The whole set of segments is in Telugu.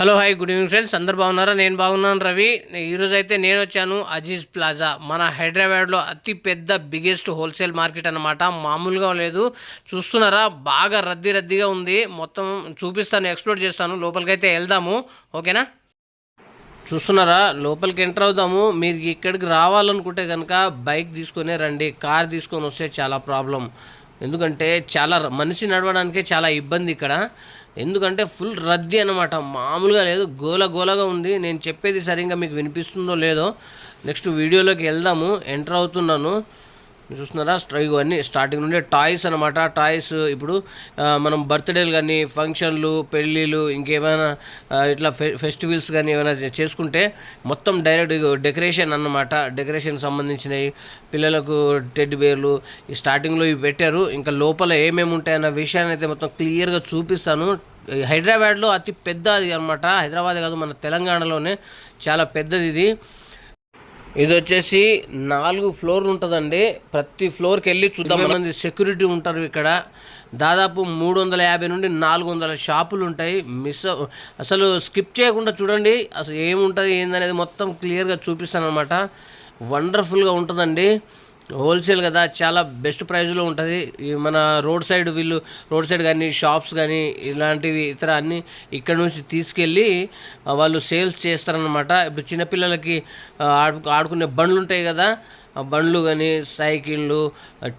Hello hi good evening friends. అందరు బాగున్నారా? నేను బాగున్నాను రవి. ఈరోజు అయితే నేను వచ్చాను అజీజ్ ప్లాజా. మన హైదరాబాద్లో అతి పెద్ద బిగ్గెస్ట్ హోల్సేల్ మార్కెట్ అన్నమాట. మామూలుగా లేదు. చూస్తున్నారా? బాగా రద్దీ రద్దీగా ఉంది. మొత్తం చూపిస్తాను ఎక్స్ప్లోర్ చేస్తాను. లోపలికైతే వెళ్దాము. ఓకేనా? చూస్తున్నారా? లోపలికి ఎంటర్ అవుదాము. మీరు ఇక్కడికి రావాలనుకుంటే కనుక బైక్ తీసుకొని రండి. కార్ తీసుకొని వస్తే చాలా ప్రాబ్లం. ఎందుకంటే చాలా ర- మనిషి నడవడానికే చాలా ఇబ్బంది ఇక్కడ. ఎందుకంటే ఫుల్ రద్దీ అనమాట మామూలుగా లేదు గోల గోలగా ఉంది. నేను చెప్పేది సరిగ్గా మీకు వినిపిస్తుందో లేదో నెక్స్ట్ వీడియోలోకి వెళ్దాము. ఎంటర్ అవుతున్నాను. చూస్తున్నారా? ఇవన్నీ స్టార్టింగ్ నుండి టాయ్స్ అనమాట టాయ్స్ ఇప్పుడు మనం బర్త్డేలు కానీ ఫంక్షన్లు పెళ్ళిళ్ళు ఇంకేమైనా ఇట్లా ఫె ఫెస్టివల్స్ కానీ ఏమైనా చేసుకుంటే మొత్తం డైరెక్ట్ డెకరేషన్ అన్నమాట. డెకరేషన్ సంబంధించినవి పిల్లలకు టెడ్ బేర్లు ఈ స్టార్టింగ్లో ఇవి పెట్టారు. ఇంకా లోపల ఏమేమి ఉంటాయన్న విషయాన్ని అయితే మొత్తం క్లియర్గా చూపిస్తాను. హైదరాబాద్లో అతి పెద్దది అనమాట హైదరాబాద్ కాదు మన తెలంగాణలోనే చాలా పెద్దది ఇది. ఇది వచ్చేసి నాలుగు ఫ్లోర్ ఉంటుందండి. ప్రతి ఫ్లోర్కి వెళ్ళి చూద్దాం. మంది సెక్యూరిటీ ఉంటారు ఇక్కడ. దాదాపు మూడు వందల యాభై నుండి నాలుగు వందల షాపులు ఉంటాయి. మిస్ అసలు స్కిప్ చేయకుండా చూడండి. అసలు ఏముంటుంది ఏందనేది మొత్తం క్లియర్గా చూపిస్తాను అనమాట వండర్ఫుల్గా ఉంటుందండి. హోల్సేల్ కదా చాలా బెస్ట్ ప్రైస్లో ఉంటుంది. ఈ మన రోడ్ సైడ్ వీళ్ళు రోడ్ సైడ్ కానీ షాప్స్ కానీ ఇలాంటివి ఇతర అన్నీ ఇక్కడ నుంచి తీసుకెళ్ళి వాళ్ళు సేల్స్ చేస్తారనమాట ఇప్పుడు చిన్నపిల్లలకి ఆడు ఆడుకునే బండ్లు ఉంటాయి కదా బండ్లు కానీ సైకిళ్ళు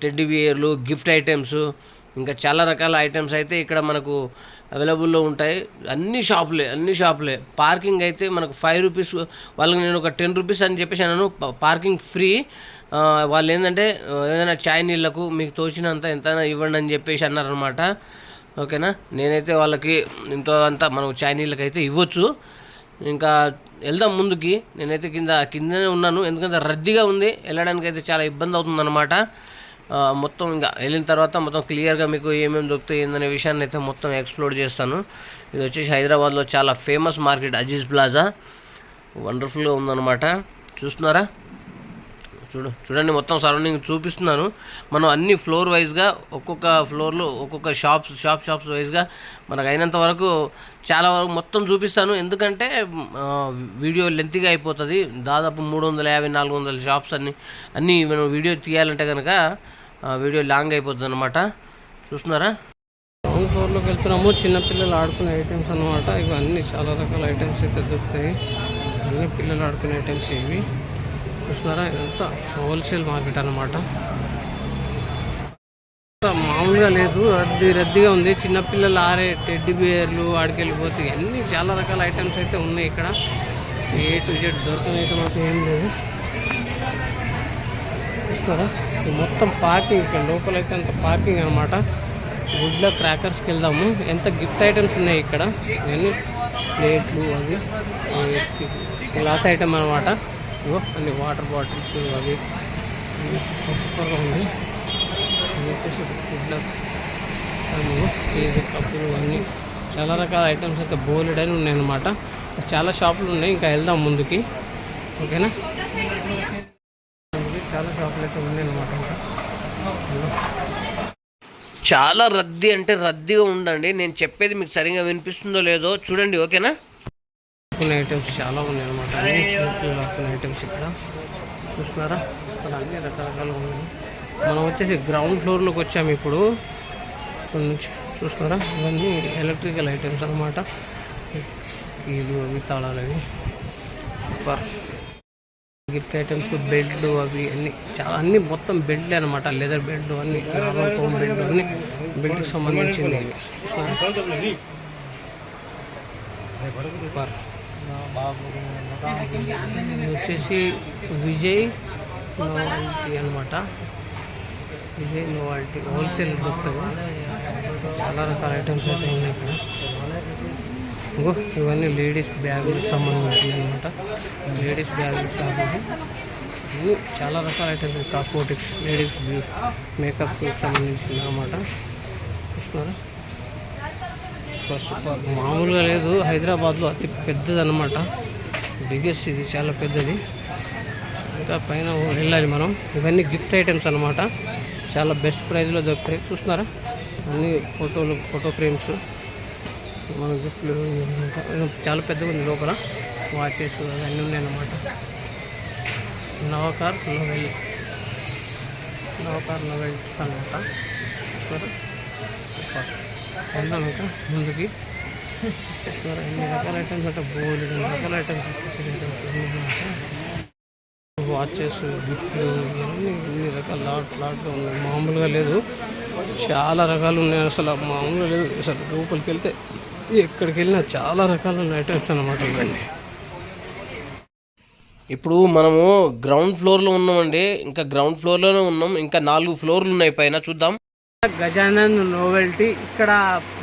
టెడ్డీ బియర్లు గిఫ్ట్ ఐటమ్స్ ఇంకా చాలా రకాల ఐటమ్స్ అయితే ఇక్కడ మనకు అవైలబుల్లో ఉంటాయి. అన్ని షాపులే అన్ని షాపులే. పార్కింగ్ అయితే మనకు ఫైవ్ రూపీస్ వాళ్ళకి నేను ఒక టెన్ రూపీస్ అని చెప్పేసి అన్నాను. Parking free. వాళ్ళు ఏంటంటే ఏదైనా చాయ్ నీళ్ళకు మీకు తోచినంత ఎంతైనా ఇవ్వండి అని చెప్పేసి అన్నారనమాట ఓకేనా? నేనైతే వాళ్ళకి ఇంత అంతా మనం చాయ్ నీళ్ళకైతే ఇవ్వచ్చు. ఇంకా వెళ్దాం ముందుకి. నేనైతే కింద కిందనే ఉన్నాను. ఎందుకంటే రద్దీగా ఉంది. వెళ్ళడానికి అయితే చాలా ఇబ్బంది అవుతుందన్నమాట. మొత్తం ఇంకా వెళ్ళిన తర్వాత మొత్తం క్లియర్గా మీకు ఏమేమి దొరుకుతాయి ఏందనే విషయాన్ని అయితే మొత్తం ఎక్స్ప్లోర్ చేస్తాను. ఇది వచ్చేసి హైదరాబాద్లో చాలా ఫేమస్ మార్కెట్ అజీజ్ ప్లాజా. వండర్ఫుల్గా ఉందన్నమాట. చూస్తున్నారా? చూడు చూడండి మొత్తం సరౌండింగ్ చూపిస్తున్నాను. మనం అన్ని ఫ్లోర్ వైజ్గా ఒక్కొక్క ఫ్లోర్లో ఒక్కొక్క షాప్స్ షాప్ షాప్స్ వైజ్గా మనకు అయినంత వరకు చాలా వరకు మొత్తం చూపిస్తాను. ఎందుకంటే వీడియో లెంతిగా అయిపోతుంది. దాదాపు మూడు వందల యాభై నాలుగు వందల షాప్స్ అన్ని అన్నీ మనం వీడియో తీయాలంటే కనుక వీడియో లాంగ్ అయిపోతుంది అనమాట చూస్తున్నారా? గ్రౌండ్ ఫ్లోర్లోకి వెళ్తున్నాము. చిన్నపిల్లలు ఆడుకునే ఐటమ్స్ అనమాట ఇవన్నీ చాలా రకాల ఐటమ్స్ అయితే దొరుకుతాయి. అన్ని పిల్లలు ఆడుకునే ఐటమ్స్ ఇవి. చూస్తున్నారా ఇదంతా హోల్సేల్ మార్కెట్ అనమాట మామూలుగా లేదు. రద్దీ రద్దీగా ఉంది. చిన్నపిల్లలు ఆరే టెడ్డి బియర్లు ఆడికెళ్ళిపోతే అన్ని చాలా రకాల ఐటమ్స్ అయితే ఉన్నాయి ఇక్కడ. ఏ టు జెడ్ దొరకని అయితే మాత్రం ఏం లేదు. చూస్తారా? ఇది మొత్తం పార్కింగ్ ఇక్కడ. లోపలైతే అంత పార్కింగ్ అనమాట గుడ్ల క్రాకర్స్కి వెళ్దాము. ఎంత గిఫ్ట్ ఐటమ్స్ ఉన్నాయి ఇక్కడ? ఇవన్నీ ప్లేట్లు అవి గ్లాస్ ఐటమ్ అనమాట ఇగో అన్ని వాటర్ బాటిల్స్ అవి సూపర్ సూపర్గా ఉంది ఇది వచ్చేసి ఫుడ్ కేజీ కప్పులు అన్నీ. చాలా రకాల ఐటమ్స్ అయితే బోలెడ్ అని ఉన్నాయన్నమాట. చాలా షాపులు ఉన్నాయి. ఇంకా వెళ్దాం ముందుకి. ఓకేనా? చాలా షాపులు అయితే ఉన్నాయన్నమాట చాలా రద్దీ అంటే రద్దీగా ఉండండి. నేను చెప్పేది మీకు సరిగా వినిపిస్తుందో లేదో చూడండి. ఓకేనా? కొన్ని ఐటమ్స్ చాలా ఉన్నాయి అనమాట అన్ని చిన్నపిల్లలు ఆడుకునే ఐటమ్స్ ఇక్కడ. చూస్తున్నారా? ఇక్కడ అన్ని రకరకాలు ఉన్నాయి. మనం వచ్చేసి గ్రౌండ్ ఫ్లోర్లోకి వచ్చాము ఇప్పుడు. నుంచి చూస్తున్నారా? ఇవన్నీ ఎలక్ట్రికల్ ఐటమ్స్ అనమాట ఇది అవి తాళాలు అవి. సూపర్. గిఫ్ట్ ఐటమ్స్ బెడ్లు అవి అన్ని. చాలా అన్ని మొత్తం బెడ్లే అనమాట లెదర్ బెడ్లు అన్ని నార్మల్ ఫోమ్ బెడ్లు అన్ని. బెడ్కి సంబంధించింది. ఇవి. సూపర్. వచ్చేసి విజయ్ నోవాల్టీ అనమాట విజయ్ నోవాల్టీ హోల్సేల్ దొరుకుతుంది చాలా రకాల ఐటమ్స్ అయితే ఉన్నాయి ఇక్కడ. ఇంకో ఇవన్నీ లేడీస్ బ్యాగులకు సంబంధించింది అనమాట లేడీస్ బ్యాగులు సంబంధించి చాలా రకాల ఐటమ్స్ కాస్మోటిక్స్ లేడీస్ మేకప్కి సంబంధించింది అనమాట చూస్తున్నారా? Super super. మామూలుగా లేదు. హైదరాబాద్లో అతి పెద్దది అనమాట బిగ్గెస్ట్ ఇది చాలా పెద్దది. ఇంకా పైన వెళ్ళాలి మనం. ఇవన్నీ గిఫ్ట్ ఐటమ్స్ అనమాట చాలా బెస్ట్ ప్రైజ్లో దొరుకుతాయి. చూస్తున్నారా? అన్ని ఫోటోలు ఫోటో ఫ్రేమ్స్ మన గిఫ్ట్లు చాలా పెద్దగా ఉంది లోపల. వాచెస్ అవన్నీ ఉన్నాయన్నమాట. నవకార్ నవెల్ నవకార్ నవెల్స్ అనమాట చూసారా? సూపర్. వెళ్దాం ఇంకా ముందుకి. ఎన్ని రకాల ఐటమ్స్ అంటే బోల్ ఎన్ని రకాల ఐటమ్స్ వాచెస్ గిఫ్ట్లు ఇవన్నీ ఇన్ని రకాల లాట్ లాట్గా ఉన్నాయి. మామూలుగా లేదు. చాలా రకాలు ఉన్నాయి అసలు. మామూలుగా లేదు. అసలు లోపలికి వెళ్తే ఎక్కడికి వెళ్ళినా చాలా రకాల ఐటమ్స్ అనమాట ఇవన్నీ. ఇప్పుడు మనము గ్రౌండ్ ఫ్లోర్లో ఉన్నామండి. ఇంకా గ్రౌండ్ ఫ్లోర్లోనే ఉన్నాం. ఇంకా నాలుగు ఫ్లోర్లు ఉన్నాయి పైన. చూద్దాం. గజానన్ నోవెల్టీ ఇక్కడ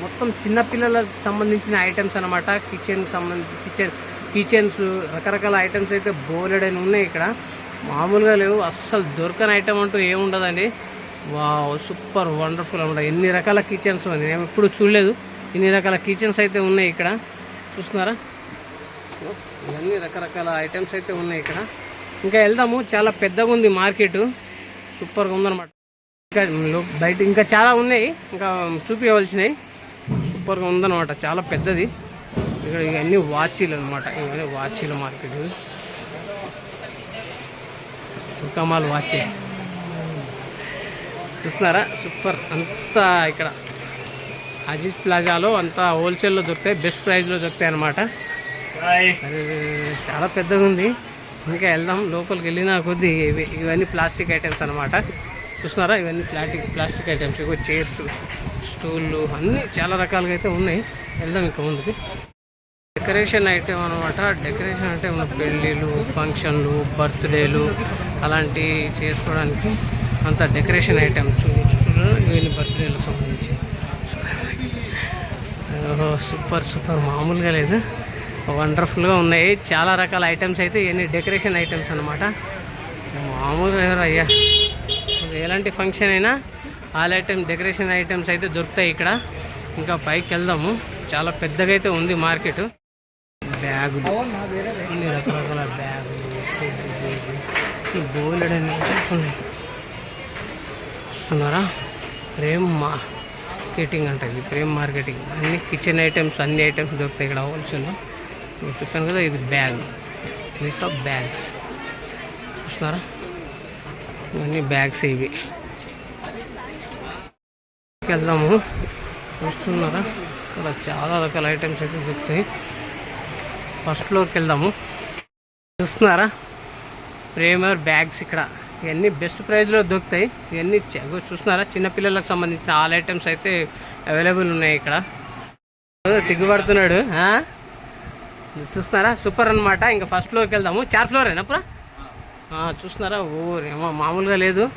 మొత్తం చిన్న పిల్లలకు సంబంధించిన ఐటమ్స్ అనమాట కిచెన్ సంబంధించి కిచెన్ కిచెన్స్ రకరకాల ఐటమ్స్ అయితే బోలెడని ఉన్నాయి ఇక్కడ. మామూలుగా లేవు. అస్సలు దొరకని ఐటమ్ అంటూ ఏముండదండి వా సూపర్ వండర్ఫుల్ అనమాట ఎన్ని రకాల కిచెన్స్ ఉన్నాయి? నేను ఎప్పుడు చూడలేదు. ఇన్ని రకాల కిచెన్స్ అయితే ఉన్నాయి ఇక్కడ? చూస్తున్నారా? ఇవన్నీ రకరకాల ఐటమ్స్ అయితే ఉన్నాయి ఇక్కడ. ఇంకా వెళ్దాము. చాలా పెద్దగా ఉంది మార్కెట్ సూపర్గా ఉందన్నమాట. బయట ఇంకా చాలా ఉన్నాయి. ఇంకా చూపించవలసినవి సూపర్గా ఉందన్నమాట. చాలా పెద్దది. ఇక్కడ ఇవన్నీ వాచీలు అనమాట ఇవన్నీ వాచీల మార్కెట్. కమాల్ వాచెస్. చూస్తున్నారా? సూపర్. అంతా ఇక్కడ. అజిత్ ప్లాజాలో అంతా హోల్సేల్లో దొరుకుతాయి. బెస్ట్ ప్రైస్లో దొరుకుతాయి అనమాట చాలా పెద్దగా ఉంది ఇంకా వెళ్దాం. లోపలికి వెళ్ళిన కొద్దీ ఇవి- ఇవన్నీ ప్లాస్టిక్ ఐటమ్స్ అనమాట చూస్తున్నారా? ఇవన్నీ ప్లాస్టిక్ ప్లాస్టిక్ ఐటమ్స్ ఇగో చైర్స్ స్టూళ్ళు అన్నీ చాలా రకాలుగా అయితే ఉన్నాయి. వెళ్దాం ఇంకా ముందుకి. డెకరేషన్ ఐటమ్ అనమాట డెకరేషన్ అంటే మన పెళ్ళిళ్ళు ఫంక్షన్లు బర్త్డేలు అలాంటివి చేసుకోవడానికి అంత డెకరేషన్ ఐటమ్స్ ఇవన్నీ బర్త్డేలకు సంబంధించి. Super super. మామూలుగా లేదు. వండర్ఫుల్గా ఉన్నాయి. చాలా రకాల ఐటమ్స్ అయితే ఇవన్నీ డెకరేషన్ ఐటమ్స్ అనమాట మామూలుగా అయ్యా? ఎలాంటి ఫంక్షన్ అయినా ఆల్ ఐటమ్ డెకరేషన్ ఐటమ్స్ అయితే దొరుకుతాయి ఇక్కడ. ఇంకా పైకి వెళ్దాము. చాలా పెద్దగా అయితే ఉంది మార్కెట్ బ్యాగులు అన్ని రకరకాల బ్యాగులు బోలెడ్ ఐటమ్స్ చూస్తున్నారా? ప్రేమ్ మార్కెటింగ్ అంట ఇది. ప్రేమ్ మార్కెటింగ్ అన్ని కిచెన్ ఐటమ్స్ అన్ని ఐటమ్స్ దొరుకుతాయి ఇక్కడ హోల్సేల్లో చెప్పాను కదా ఇది బ్యాగ్ పీస్ ఆఫ్ బ్యాగ్స్ చూస్తున్నారా? ఇవన్నీ బ్యాగ్స్ ఇవి. వెళ్దాము. చూస్తున్నారా? ఇక్కడ చాలా రకాల ఐటమ్స్ అయితే దొరుకుతాయి. ఫస్ట్ ఫ్లోర్కి వెళ్దాము. చూస్తున్నారా? ప్రేమర్ బ్యాగ్స్ ఇక్కడ. ఇవన్నీ బెస్ట్ ప్రైజ్లో దొరుకుతాయి. ఇవన్నీ చూస్తున్నారా? చిన్నపిల్లలకు సంబంధించిన ఆల్ ఐటమ్స్ అయితే అవైలబుల్ ఉన్నాయి ఇక్కడ. సిగ్గుపడుతున్నాడు చూస్తున్నారా? సూపర్ అన్నమాట. ఇంకా ఫస్ట్ ఫ్లోర్కి వెళ్దాము. చార్ ఫ్లోర్ అయినప్పుడా చూస్తున్నారా? ఊరేమో మామూలుగా లేదు.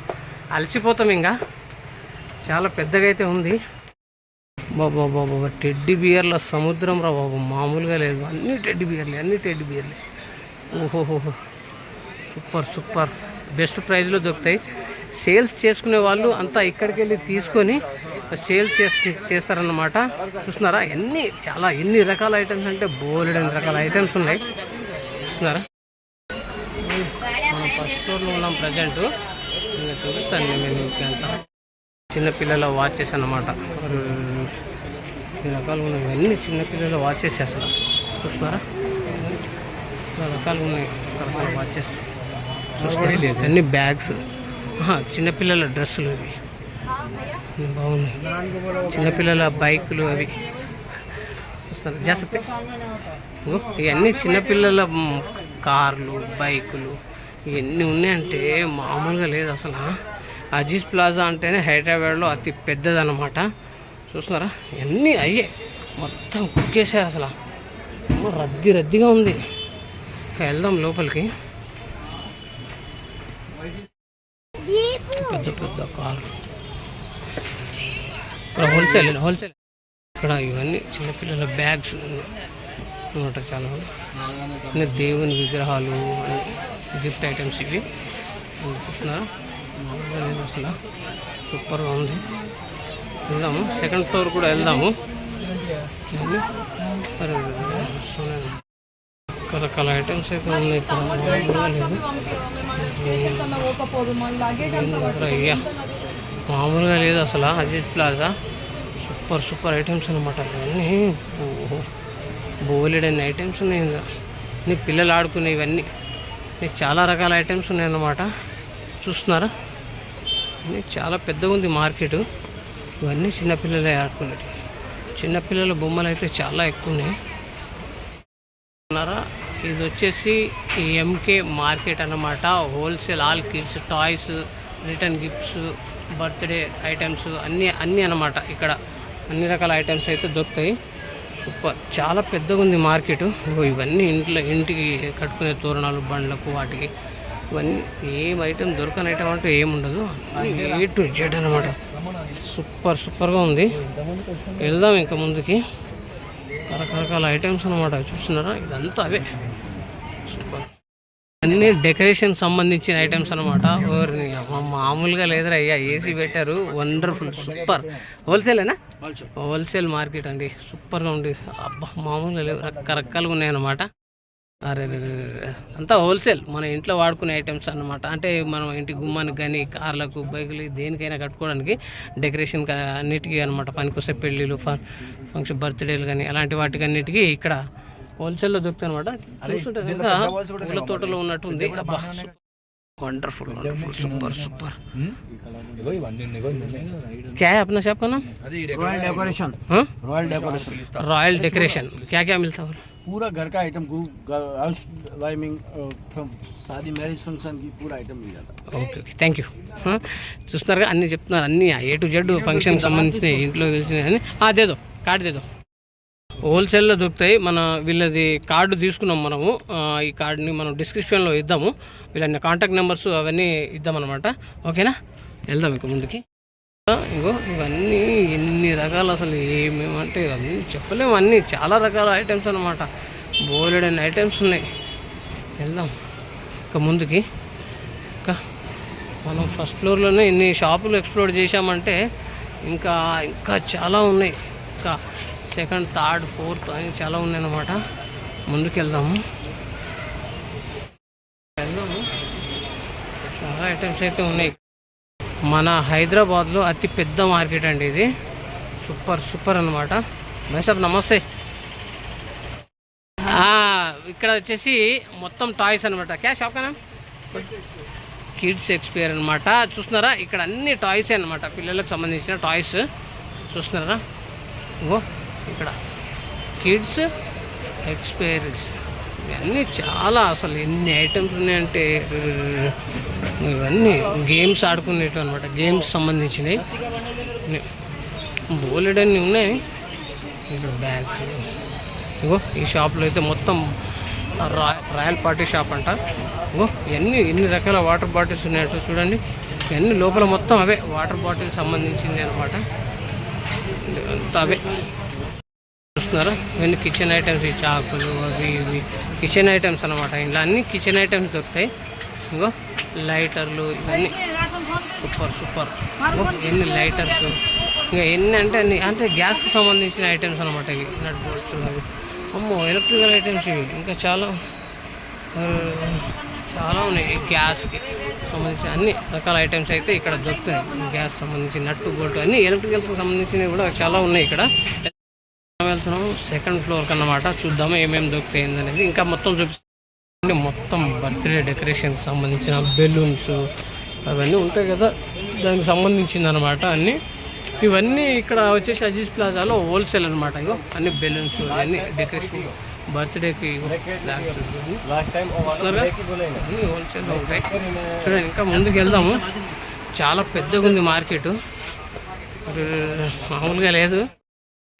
అలసిపోతాం ఇంకా. చాలా పెద్దగా అయితే ఉంది. బాబా బాబా టెడ్డి బియర్ల సముద్రం రా బాబు. మామూలుగా లేదు. అన్ని టెడ్డి బియర్లే అన్ని టెడ్డి బియర్లే. ఓహోహోహో. Super super. బెస్ట్ ప్రైజ్లో దొరుకుతాయి. సేల్స్ చేసుకునే వాళ్ళు అంతా ఇక్కడికి వెళ్ళి తీసుకొని సేల్స్ చేసి చేస్తారన్నమాట. చూస్తున్నారా? ఎన్ని చాలా ఎన్ని రకాల ఐటమ్స్ అంటే బోలెడన్ని రకాల ఐటమ్స్ ఉన్నాయి. చూస్తున్నారా? మనం ఫస్ట్ ఫ్లోర్లో ఉన్నాం ప్రజెంట్. ఇంకా చూపిస్తాను నేను మీకు చిన్నపిల్లల వాచెస్ అనమాట రకాలు ఉన్నాయి. ఇవన్నీ చిన్నపిల్లల వాచెస్ అసలు. చూస్తున్నారా? చాలా రకాలు ఉన్నాయి. రకాల వాచెస్. చూసుకోలేదు అన్ని బ్యాగ్స్. చిన్నపిల్లల డ్రెస్సులు ఇవి. బాగున్నాయి. చిన్నపిల్లల బైకులు అవి. చూస్తున్నారు? జాగ్రత్త ఇవన్నీ చిన్నపిల్లల కార్లు బైకులు ఇవన్నీ ఉన్నాయంటే మామూలుగా లేదు అసలు. అజీజ్ ప్లాజా అంటేనే హైదరాబాద్లో అతి పెద్దదన్నమాట. చూస్తున్నారా? ఇవన్నీ అయ్యే? మొత్తం కుక్కేశారు అసలు. రద్దీ రద్దీగా ఉంది. ఇంకా వెళ్దాం లోపలికి. పెద్ద పెద్ద కార్ ఇక్కడ హోల్సేల్ హోల్సేల్ ఇక్కడ ఇవన్నీ చిన్నపిల్లల బ్యాగ్స్ అనమాట చాలా. అన్ని దేవుని విగ్రహాలు గిఫ్ట్ ఐటమ్స్ ఇవి. చూస్తున్నారా? లేదు అసలు సూపర్గా ఉంది. వెళ్దాము. సెకండ్ ఫ్లోర్ కూడా వెళ్దాము. రకరకాల ఐటమ్స్ అయితే ఉన్నాయి ఇక్కడ. మామూలుగా లేదు అసలు. Ajit plaza. Super super items అనమాట ఇవన్నీ బోలెడన్ని ఐటమ్స్ ఉన్నాయి ఇంకా. నీ పిల్లలు ఆడుకునే ఇవన్నీ. నీకు చాలా రకాల ఐటమ్స్ ఉన్నాయన్నమాట చూస్తున్నారా? ఇది చాలా పెద్దగా ఉంది మార్కెట్. ఇవన్నీ చిన్నపిల్లలే ఆడుకునేవి చిన్నపిల్లల బొమ్మలు అయితే చాలా ఎక్కువ ఉన్నాయి. ఇది వచ్చేసి ఎంకే మార్కెట్ అన్నమాట. Wholesale all kids toys return gifts birthday items అన్నీ అన్నీ అన్నమాట ఇక్కడ. అన్ని రకాల ఐటమ్స్ అయితే దొరుకుతాయి. చాలా పెద్దగా ఉంది మార్కెట్ ఇవన్నీ ఇంట్లో ఇంటికి కట్టుకునే తోరణాలు బండ్లకు వాటికి ఇవన్నీ ఏం ఐటమ్ దొరకని ఐటమ్ అంటే ఏముండదు ఏ టు జెడ్ అనమాట సూపర్ సూపర్గా ఉంది. వెళ్దాం ఇంకా ముందుకి. రకరకాల ఐటమ్స్ అనమాట చూస్తున్నారా? ఇదంతా అవే. అన్ని డెకరేషన్ సంబంధించిన ఐటమ్స్ అనమాట మామూలుగా లేదురా అయ్యా ఏసీ పెట్టారు. Wonderful super. హోల్సేలేనా హోల్సేల్ మార్కెట్ అండి. సూపర్గా ఉంది. అబ్బా మామూలుగా లేవు. రకరకాలుగా ఉన్నాయన్నమాట అరే అంతా హోల్సేల్. మన ఇంట్లో వాడుకునే ఐటమ్స్ అన్నమాట. అంటే మనం ఇంటి గుమ్మానికి కానీ కార్లకు బైకులు దేనికైనా కట్టుకోవడానికి డెకరేషన్ అన్నిటికీ అనమాట పనికొస్తే పెళ్ళిళ్ళు ఫ- ఫంక్షన్ బర్త్డేలు కానీ అలాంటి వాటికి అన్నిటికీ ఇక్కడ హోల్సేల్లో దొరుకుతాయి అనమాట చూస్తుంటే పూల తోటలో ఉన్నట్టుంది. Wonderful wonderful super. సూపర్ క్యా అప్నా షాప్ కన్నా? Royal decoration royal decoration royal decoration क्या क्या मिलता మ్యారేజ్ ఫంక్షన్కి పూరా ఐటమ్ మిల్ ఓకే ఓకే. థ్యాంక్ యూ చూస్తున్నారుగా అన్నీ చెప్తున్నారు. అన్నీ ఏ టు జెడ్ ఫంక్షన్ సంబంధించిన ఇంట్లో తెలిసినాయి అని అదేదో కార్డు దేదో హోల్సేల్లో దొరుకుతాయి. మన వీళ్ళది కార్డు తీసుకున్నాం మనము. ఈ కార్డుని మనం డిస్క్రిప్షన్లో ఇద్దాము. వీళ్ళని కాంటాక్ట్ నెంబర్స్ అవన్నీ ఇద్దామన్నమాట. ఓకేనా? వెళ్దాం ఇక ముందుకి. ఇంకో ఇవన్నీ ఎన్ని రకాలు అసలు ఏమేమంటే ఇవన్నీ చెప్పలేము. అన్నీ చాలా రకాల ఐటమ్స్ అనమాట బోలెడైన ఐటమ్స్ ఉన్నాయి. వెళ్దాం ఇక ముందుకి. ఇంకా మనం ఫస్ట్ ఫ్లోర్లోనే ఇన్ని షాపులు ఎక్స్ప్లోర్ చేశామంటే ఇంకా ఇంకా చాలా ఉన్నాయి. ఇంకా సెకండ్ థర్డ్ ఫోర్త్ అని చాలా ఉన్నాయి అన్నమాట ముందుకు వెళ్దాము. చాలా ఐటమ్స్ అయితే ఉన్నాయి. మన హైదరాబాద్లో అతి పెద్ద మార్కెట్ అండి ఇది. సూపర్ సూపర్ అనమాట సాబ్ నమస్తే. ఇక్కడ వచ్చేసి మొత్తం టాయ్స్ అనమాట క్యాష్ షాప్ కిడ్స్ ఎక్స్పీరియర్ అనమాట చూస్తున్నారా? ఇక్కడ అన్ని టాయ్స్ అనమాట పిల్లలకు సంబంధించిన టాయ్స్. చూస్తున్నారా? ఓ ఇక్కడ. కిడ్స్ ఎక్స్పైరీస్ ఇవన్నీ చాలా అసలు ఎన్ని ఐటమ్స్ ఉన్నాయంటే ఇవన్నీ గేమ్స్ ఆడుకునేటివి అనమాట గేమ్స్ సంబంధించినవి. బోలెడన్నీ ఉన్నాయి. ఇక్కడ బ్యాగ్స్ ఇగో ఈ షాప్లో అయితే మొత్తం రా రాయల్ పార్టీ షాప్ అంట. ఇగో ఇవన్నీ ఎన్ని రకాల వాటర్ బాటిల్స్ ఉన్నాయో చూడండి. ఇవన్నీ లోపల మొత్తం అవే వాటర్ బాటిల్ సంబంధించింది అనమాట అంతా అవే. చూస్తున్నారా? ఇవన్నీ కిచెన్ ఐటమ్స్ ఈ చాకులు అవి ఇవి. కిచెన్ ఐటమ్స్ అనమాట ఇంట్లో అన్ని కిచెన్ ఐటమ్స్ దొరుకుతాయి. ఇంకో లైటర్లు ఇవన్నీ. సూపర్ సూపర్ ఎన్ని లైటర్స్ ఇంకా ఎన్ని అంటే అన్ని అంటే గ్యాస్కి సంబంధించిన ఐటమ్స్ అనమాట ఇవి. నట్ బోల్ట్స్ అవి అమ్మో ఎలక్ట్రికల్ ఐటమ్స్ ఇవి. ఇంకా చాలా చాలా ఉన్నాయి. గ్యాస్కి సంబంధించిన అన్ని రకాల ఐటమ్స్ అయితే ఇక్కడ దొరుకుతాయి. గ్యాస్ సంబంధించి నట్టు బోల్ట్ అన్ని ఎలక్ట్రికల్కి సంబంధించినవి కూడా చాలా ఉన్నాయి ఇక్కడ. వెళ్తున్నాము సెకండ్ ఫ్లోర్ కన్నమాట. చూద్దాము ఏమేమి దొరుకుతాయింది అనేది ఇంకా మొత్తం చూపిస్తాం. మొత్తం బర్త్డే డెకరేషన్కి సంబంధించిన బెలూన్స్ అవన్నీ ఉంటాయి కదా. దానికి సంబంధించింది అనమాట అన్నీ. ఇవన్నీ ఇక్కడ వచ్చేసి అజీజ్ ప్లాజాలో హోల్సేల్ అనమాట ఇగో. అన్ని బెలూన్స్ అన్ని డెకరేషన్. బర్త్డేకి హోల్సేల్ ఉంటాయి. చూడండి ఇంకా ముందుకు వెళ్దాము. చాలా పెద్దగా ఉంది మార్కెట్ మామూలుగా లేదు.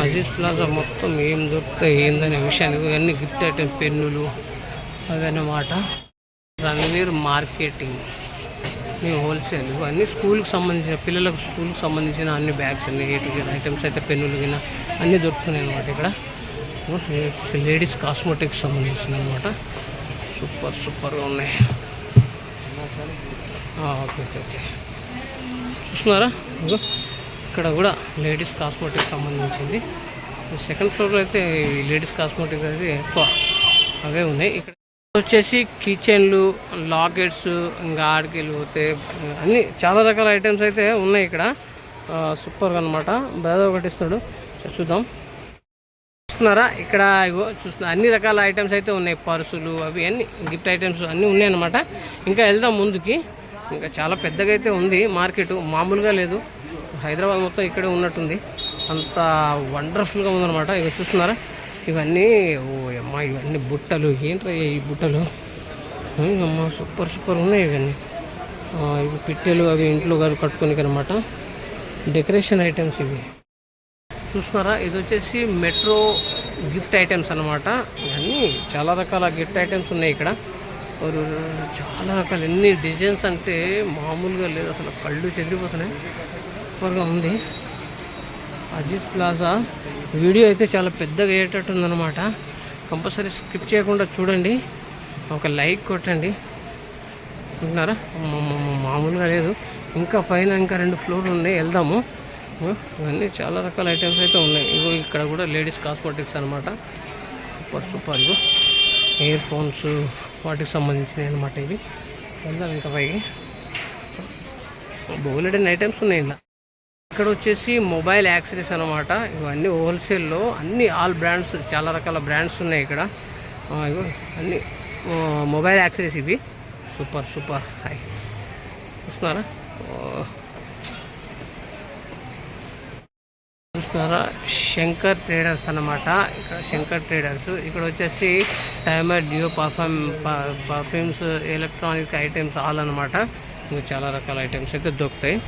అజీజ్ ప్లాజా మొత్తం ఏం దొరుకుతాయి ఏందనే విషయానికి ఇవన్నీ గిఫ్ట్ ఐటెం పెన్నులు అవన్నమాట రణవీర్ మార్కెటింగ్. మీ హోల్సేల్. ఇవన్నీ స్కూల్కి సంబంధించిన పిల్లలకు స్కూల్కి సంబంధించిన అన్ని బ్యాగ్స్ అన్ని ఏ టు ఐటమ్స్ అయితే పెన్నులు కింద అన్నీ దొరుకుతున్నాయి అనమాట ఇక్కడ. లేడీస్ కాస్మెటిక్స్ సంబంధించిన అనమాట సూపర్ సూపర్గా ఉన్నాయి. Okay okay okay. చూస్తున్నారా? ఇక్కడ కూడా లేడీస్ కాస్మెటిక్స్ సంబంధించింది. సెకండ్ ఫ్లోర్లో అయితే ఈ లేడీస్ కాస్మెటిక్స్ అయితే ఎక్కువ అవే ఉన్నాయి. ఇక్కడ వచ్చేసి కిచెన్లు లాకెట్స్ ఇంకా ఆడికి పోతే అన్ని చాలా రకాల ఐటమ్స్ అయితే ఉన్నాయి ఇక్కడ. సూపర్గా అనమాట బ్రదర్ ఒకటి ఇస్తాడు చూద్దాం. చూస్తున్నారా? ఇక్కడ ఇగో చూస్తున్నా అన్ని రకాల ఐటమ్స్ అయితే ఉన్నాయి. పర్సులు అవి అన్ని గిఫ్ట్ ఐటమ్స్ అన్నీ ఉన్నాయి అనమాట ఇంకా వెళ్దాం ముందుకి. ఇంకా చాలా పెద్దగా అయితే ఉంది మార్కెట్ మామూలుగా లేదు. హైదరాబాద్ మొత్తం ఇక్కడే ఉన్నట్టుంది. అంత వండర్ఫుల్గా ఉందన్నమాట. ఇక చూస్తున్నారా? ఇవన్నీ ఓ అమ్మా ఇవన్నీ బుట్టలు. ఏంట్రా ఈ బుట్టలు? ఉమ్, అమ్మా సూపర్ సూపర్ ఉన్నాయి ఇవన్నీ. ఇవి పిట్టెలు అవి ఇంట్లో గారు కట్టుకోనికి అనమాట డెకరేషన్ ఐటమ్స్ ఇవి. చూస్తున్నారా? ఇది వచ్చేసి మెట్రో గిఫ్ట్ ఐటమ్స్ అన్నమాట. ఇవన్నీ చాలా రకాల గిఫ్ట్ ఐటమ్స్ ఉన్నాయి ఇక్కడ. చాలా రకాల. ఎన్ని డిజైన్స్ అంటే మామూలుగా లేదు. అసలు కళ్ళు చెదిరిపోతున్నాయి. సూపర్గా ఉంది. అజిత్ ప్లాజా. వీడియో అయితే చాలా పెద్దగా అయ్యేటట్టు ఉందన్నమాట కంపల్సరీ స్కిప్ చేయకుండా చూడండి. ఒక లైక్ కొట్టండి. అంటున్నారా మామూలుగా లేదు. ఇంకా పైన ఇంకా రెండు ఫ్లోర్లు ఉన్నాయి. వెళ్దాము. ఇవన్నీ చాలా రకాల ఐటమ్స్ అయితే ఉన్నాయి. ఇగో ఇక్కడ కూడా లేడీస్ కాస్మెటిక్స్ అనమాట సూపర్ సూపర్. ఇగో ఇయర్ ఫోన్స్ వాటికి సంబంధించినవి అనమాట ఇవి. వెళ్దాం ఇంకా పైకి. బోలెడన్ ఐటమ్స్ ఉన్నాయి ఇలా ఇక్కడ వచ్చేసి మొబైల్ యాక్సరీస్ అనమాట ఇవన్నీ హోల్సేల్లో అన్ని ఆల్ బ్రాండ్స్ చాలా రకాల బ్రాండ్స్ ఉన్నాయి ఇక్కడ. అన్ని మొబైల్ యాక్సరీస్ ఇవి. Super super. హాయ్. చూస్తున్నారా? చూస్తున్నారా? శంకర్ ట్రేడర్స్ అన్నమాట. ఇక్కడ శంకర్ ట్రేడర్స్. ఇక్కడ వచ్చేసి timer dew perfume perfumes electronic items all అనమాట ఇంకా చాలా రకాల ఐటమ్స్ అయితే దొరుకుతాయి.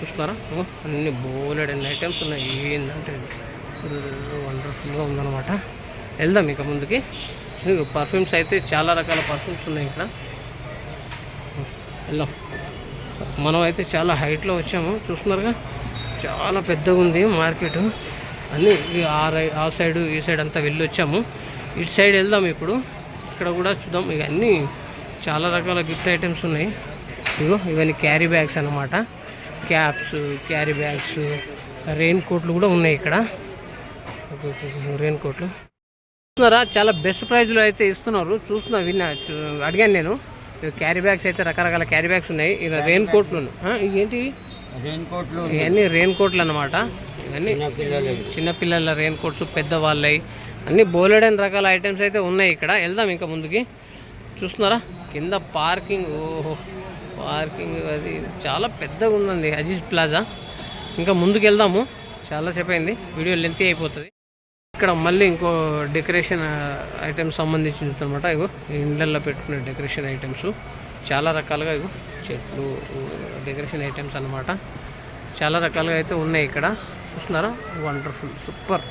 చూస్తున్నారా అన్ని బోలెడ్ అన్ని ఐటమ్స్ ఉన్నాయి. ఏంటంటే వండర్ఫుల్గా ఉందన్నమాట. వెళ్దాం ఇక ముందుకి. పర్ఫ్యూమ్స్ అయితే చాలా రకాల పర్ఫ్యూమ్స్ ఉన్నాయి ఇక్కడ. వెళ్దాం. మనం అయితే చాలా హైట్లో వచ్చాము. చూస్తున్నారుగా? చాలా పెద్దగా ఉంది మార్కెట్. అన్నీ ఆ రై ఆ సైడ్ ఈ సైడ్ అంతా వెళ్ళి వచ్చాము. ఇటు సైడ్ వెళ్దాం ఇప్పుడు. ఇక్కడ కూడా చూద్దాం. ఇవన్నీ చాలా రకాల గిఫ్ట్ ఐటమ్స్ ఉన్నాయి. ఇగో ఇవన్నీ క్యారీ బ్యాగ్స్ అన్నమాట. క్యాప్స్ క్యారీ బ్యాగ్స్ రెయిన్ కోట్లు కూడా ఉన్నాయి ఇక్కడ. రెయిన్ కోట్లు. చూస్తున్నారా? చాలా బెస్ట్ ప్రైజ్లో అయితే ఇస్తున్నారు. చూస్తున్నా విన్నా చూ- అడిగాను నేను. క్యారీ బ్యాగ్స్ అయితే రకరకాల క్యారీ బ్యాగ్స్ ఉన్నాయి. ఇలా రెయిన్ కోట్లు ఏంటి రెయిన్ కోట్లు ఇవన్నీ రెయిన్ కోట్లు అన్నమాట. ఇవన్నీ చిన్నపిల్లల రెయిన్ కోట్స్ పెద్దవాళ్ళవి. అన్ని బోలెడని రకాల ఐటమ్స్ అయితే ఉన్నాయి ఇక్కడ. వెళ్దాం ఇంకా ముందుకి. చూస్తున్నారా? కింద పార్కింగ్ ఓహో. పార్కింగ్ అది చాలా పెద్దగా ఉందండి అజీజ్ ప్లాజా. ఇంకా ముందుకు వెళ్దాము చాలాసేపు అయింది. వీడియో లెంత్ అయిపోతుంది. ఇక్కడ మళ్ళీ ఇంకో డెకరేషన్ ఐటమ్స్ సంబంధించింది అనమాట ఇగో ఇండ్లల్లో పెట్టుకునే డెకరేషన్ ఐటమ్స్ చాలా రకాలుగా ఇగో చెట్లు డెకరేషన్ ఐటమ్స్ అన్నమాట. చాలా రకాలుగా అయితే ఉన్నాయి ఇక్కడ. చూస్తున్నారా? వండర్ఫుల్ సూపర్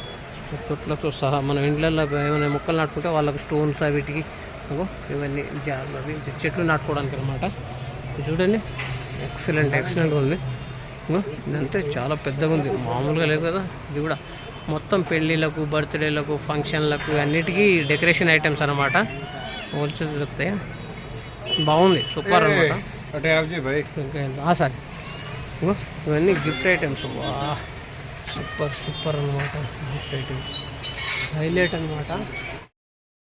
తొట్లతో సహా మనం ఇండ్లల్లో ఏమైనా మొక్కలు నాటుకుంటే వాళ్ళకి స్టోన్స్ వీటికి ఇవన్నీ జార్లు అవి చెట్లు నాటుకోవడానికి అనమాట చూడండి. ఎక్సలెంట్ ఎక్సలెంట్ ఉంది. ఇదంతా చాలా పెద్దగా ఉంది. మామూలుగా లేదు కదా. ఇది కూడా మొత్తం పెళ్ళిళ్ళకు బర్త్డేలకు ఫంక్షన్లకు అన్నిటికీ డెకరేషన్ ఐటమ్స్ అనమాట హోల్సేల్ దొరుకుతాయి? బాగుంది. సూపర్ అనమాట సార్. ఇవన్నీ గిఫ్ట్ ఐటమ్స్ వా సూపర్ సూపర్ అనమాట గిఫ్ట్ ఐటమ్స్ హైలైట్ అనమాట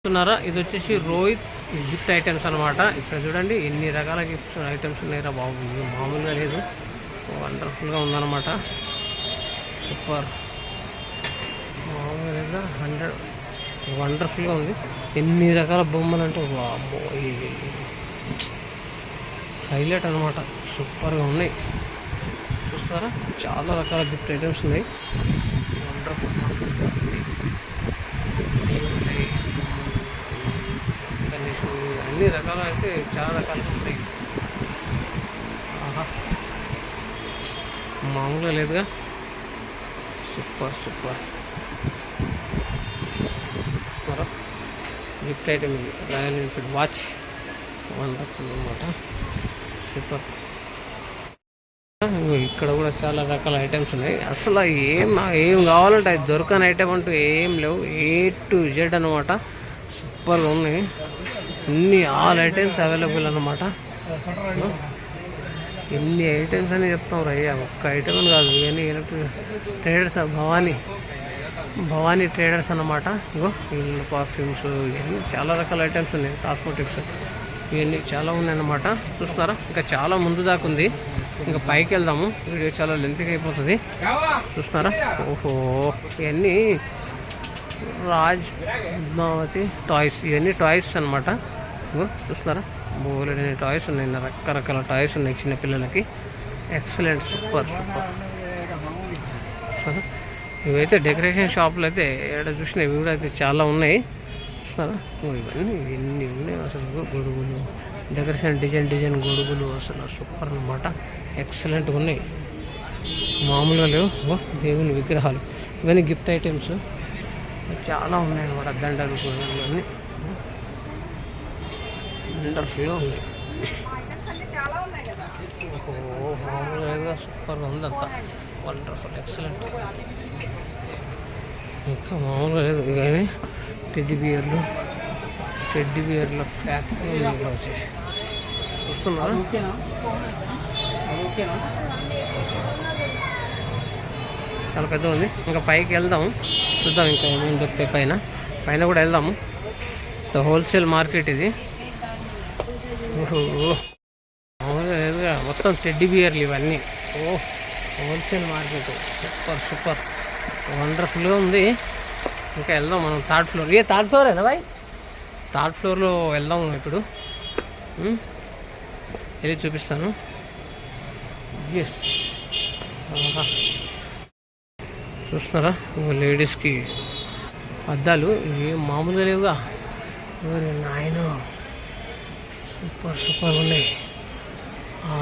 చూస్తున్నారా? ఇది వచ్చేసి రోహిత్ గిఫ్ట్ ఐటమ్స్ అనమాట ఇక్కడ చూడండి ఎన్ని రకాల గిఫ్ట్ ఐటమ్స్ ఉన్నాయిరా బాబు. ఇది మామూలుగా లేదు. వండర్ఫుల్గా ఉందన్నమాట. సూపర్. మామూలుగా లేదా హండ్రెడ్ వండర్ఫుల్గా ఉంది. ఎన్ని రకాల బొమ్మలు అంటే బాబో ఇది హైలైట్ అనమాట సూపర్గా ఉన్నాయి. చూస్తారా? చాలా రకాల గిఫ్ట్ ఐటమ్స్ ఉన్నాయి. వండర్ఫుల్. అన్ని రకాలు అయితే చాలా రకాలు ఉంటాయి. మామూలుగా లేదుగా. Super super. మరో గిఫ్ట్ ఐటమ్ ఇది. Royal enfield watch. వండర్ఫుల్ అనమాట సూపర్. ఇక్కడ కూడా చాలా రకాల ఐటమ్స్ ఉన్నాయి. అసలు ఏం ఏం కావాలంటే అది దొరకని ఐటమ్ అంటూ ఏం లేవు. ఏ టు జెడ్ అనమాట సూపర్గా ఉన్నాయి. ఇన్ని ఆల్ ఐటమ్స్ అవైలబుల్ అనమాట ఎన్ని ఐటమ్స్ అని చెప్తాం రయ్యా ఒక్క ఐటమ్ అని కాదు ఇవన్నీ electric traders Bhavani. Bhavani traders అన్నమాట. ఇగో ఇల్లు పర్ఫ్యూమ్స్ ఇవన్నీ చాలా రకాల ఐటమ్స్ ఉన్నాయి కాస్మెటిక్స్ ఇవన్నీ చాలా ఉన్నాయన్నమాట చూస్తున్నారా? ఇంకా చాలా ముందు దాకా ఉంది. ఇంకా పైకి వెళ్దాము. వీడియో చాలా లెంత్గా అయిపోతుంది. చూస్తున్నారా? ఓహో ఇవన్నీ రాజ్ పద్మావతి టాయ్స్ ఇవన్నీ టాయ్స్ అనమాట చూస్తున్నారా? బోలెడని టాయ్స్ ఉన్నాయి రకరకాల టాయ్స్ ఉన్నాయి చిన్నపిల్లలకి ఎక్సలెంట్ సూపర్ సూపర్. ఇవైతే డెకరేషన్ షాపులు అయితే ఎక్కడ చూసిన ఇవి కూడా అయితే చాలా ఉన్నాయి. చూస్తారా ఓ ఇవన్నీ ఎన్ని ఉన్నాయి అసలు. గొడుగులు డెకరేషన్ డిజైన్ డిజైన్ గొడుగులు అసలు సూపర్ అనమాట ఎక్సలెంట్గా ఉన్నాయి. మామూలుగా లేవు. దేవుని విగ్రహాలు. ఇవన్నీ గిఫ్ట్ ఐటమ్స్. చాలా ఉన్నాయి అనమాట దండలు గొడుగులు అన్నీ వండర్ఫుల్గా ఓహో మామూలుగా సూపర్గా ఉందంతా వండర్ఫుల్ ఎక్సలెంట్ ఇంకా మామూలుగా లేదు. కానీ టెడ్డి బియర్లు టెడ్డి బియర్ల ఫ్యాక్టరీ ఉంది వచ్చేసి. ఓకేనా? చాలా పెద్ద ఉంది. ఇంకా పైకి వెళ్దాం. చూద్దాం ఇంకా ఏమేమి దొరుకుతాయి పైన. పైన కూడా వెళ్దాము. హోల్సేల్ మార్కెట్ ఇది. మామూలుగా మొత్తం టెడ్డి బియర్లు ఇవన్నీ. ఓ హోల్సేల్ మార్కెట్ సూపర్ సూపర్ వండర్ఫుల్గా ఉంది. ఇంకా వెళ్దాం మనం థర్డ్ ఫ్లోర్ ఏ థర్డ్ ఫ్లోర్ ఏనా బాయ్? థర్డ్ ఫ్లోర్లో వెళ్దాం ఇప్పుడు. వెళ్ళి చూపిస్తాను. ఎస్ చూస్తున్నారా? ఇంకో లేడీస్కి అద్దాలు. ఇవి ఏం మామూలుగా లేవుగా. ఓరి నాయన. సూపర్ సూపర్ ఉన్నాయి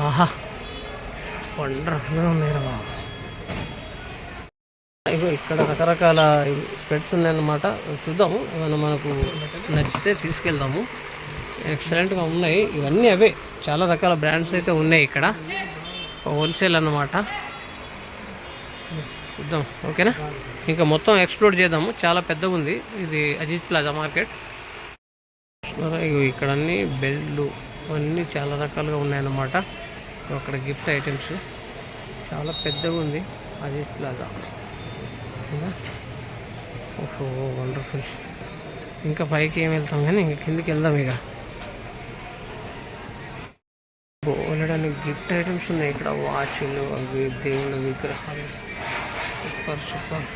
ఆహా వండర్ఫుల్గా ఉన్నాయి బాబు. ఇక్కడ రకరకాల స్పెట్స్ ఉన్నాయన్నమాట. చూద్దాము ఏమైనా మనకు నచ్చితే తీసుకెళ్దాము. ఎక్సలెంట్గా ఉన్నాయి. ఇవన్నీ అవే చాలా రకాల బ్రాండ్స్ అయితే ఉన్నాయి ఇక్కడ. హోల్సేల్ అన్నమాట. చూద్దాం ఓకేనా? ఇంకా మొత్తం ఎక్స్ప్లోర్ చేద్దాము. చాలా పెద్దగా ఉంది ఇది అజిత్ ప్లాజా మార్కెట్. చూస్తున్నారా? ఇక్కడ అన్ని బెల్ట్లు అన్నీ చాలా రకాలుగా ఉన్నాయన్నమాట. అక్కడ గిఫ్ట్ ఐటమ్స్. చాలా పెద్దగా ఉంది. అది ప్లాజా ఓహో వండర్ఫుల్. ఇంకా పైకి ఏం వెళ్తాం కానీ ఇంక కిందికి వెళ్దాం ఇక వెళ్ళడానికి గిఫ్ట్ ఐటమ్స్ ఉన్నాయి. ఇక్కడ వాచ్లు అవి దేవుళ్ళ విగ్రహాలు. Super super.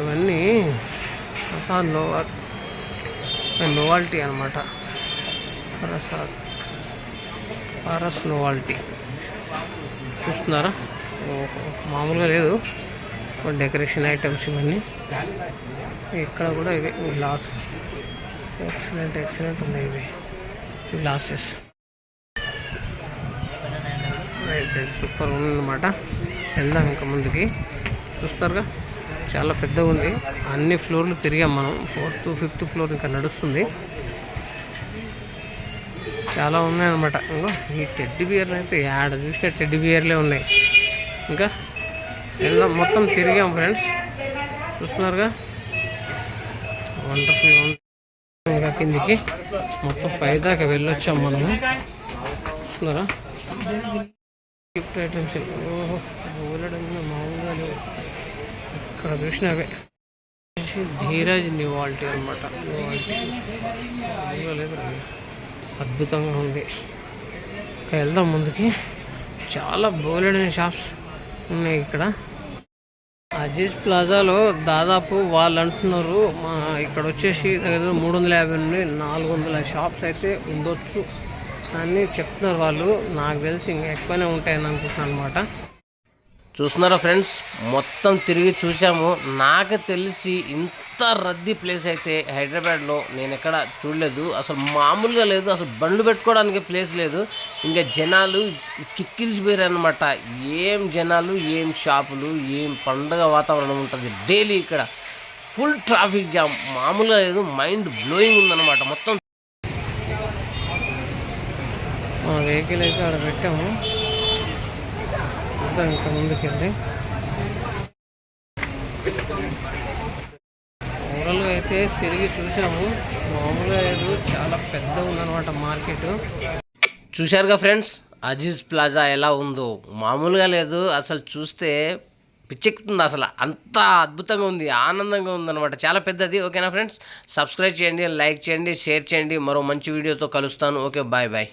ఇవన్నీ ప్రసాద్ నోవాల్టీ అనమాట ప్రసాద్ పారస్ నోవాల్టీ. చూస్తున్నారా? ఓహో, మామూలుగా లేదు. డెకరేషన్ ఐటమ్స్ ఇవన్నీ. ఇక్కడ కూడా ఇవి గ్లాస్. ఎక్సలెంట్ ఎక్సలెంట్ ఉన్నాయి ఇవి. గ్లాసెస్. సూపర్ ఉందన్నమాట వెళ్దాం ఇంకా ముందుకి. చూస్తారుగా చాలా పెద్దగా ఉంది. అన్ని ఫ్లోర్లు తిరిగాం మనం. ఫోర్త్ ఫిఫ్త్ ఫ్లోర్ ఇంకా నడుస్తుంది. చాలా ఉన్నాయన్నమాట ఇంకో ఈ టెడ్డి బియర్లు అయితే యాడ చూస్తే టెడ్డి బియర్లే ఉన్నాయి. ఇంకా వెళ్దాం. మొత్తం తిరిగాం ఫ్రెండ్స్ చూస్తున్నారుగా? వండర్ఫుల్గా ఉంది ఇంకా కిందికి మొత్తం పైదాకా వెళ్ళొచ్చాం మనము. చూస్తున్నారా? గిఫ్ట్ ఐటమ్స్ ఓహో మామూలుగా లేవు. ఇక్కడ చూసినవే. వచ్చేసి ధీరజ్ నివాల్టీ అనమాట అద్భుతంగా ఉంది. ఇక్కడ వెళ్దాం ముందుకి. చాలా బోలెడైన షాప్స్ ఉన్నాయి ఇక్కడ. అజీజ్ ప్లాజాలో దాదాపు వాళ్ళు అంటున్నారు మా ఇక్కడ వచ్చేసి దగ్గర మూడు వందల యాభై నుండి నాలుగు వందల షాప్స్ అయితే ఉండొచ్చు అని చెప్తున్నారు వాళ్ళు. నాకు తెలిసి ఇంకా ఎక్కువనే ఉంటాయని అనుకుంటున్నాను అనమాట చూస్తున్నారా ఫ్రెండ్స్? మొత్తం తిరిగి చూసాము నాకు తెలిసి ఇంత రద్దీ ప్లేస్ అయితే హైదరాబాద్లో నేను ఎక్కడ చూడలేదు. అసలు మామూలుగా లేదు. అసలు బండ్లు పెట్టుకోవడానికి ప్లేస్ లేదు. ఇంకా జనాలు కిక్కిరిసిపోయారనమాట ఏం జనాలు ఏం షాపులు ఏం పండగ వాతావరణం ఉంటుంది డైలీ ఇక్కడ. ఫుల్ ట్రాఫిక్ జామ్ మామూలుగా లేదు. మైండ్ బ్లోయింగ్ ఉందన్నమాట. మొత్తం మా వెహికల్ అయితే అక్కడ పెట్టాము. చూద్దాం ఇంకా ముందుకెళ్ళి ఓవరాల్గా అయితే తిరిగి చూసాము మామూలుగా లేదు చాలా పెద్ద ఉందన్నమాట మార్కెట్. చూశారుగా ఫ్రెండ్స్? అజీజ్ ప్లాజా ఎలా ఉందో. మామూలుగా లేదు అసలు చూస్తే పిచ్చెక్కుతుంది అసలు. అంత అద్భుతంగా ఉంది ఆనందంగా ఉందన్నమాట. చాలా పెద్దది ఓకేనా ఫ్రెండ్స్? సబ్స్క్రైబ్ చేయండి లైక్ చేయండి షేర్ చేయండి. మరో మంచి వీడియోతో కలుస్తాను. Okay bye bye.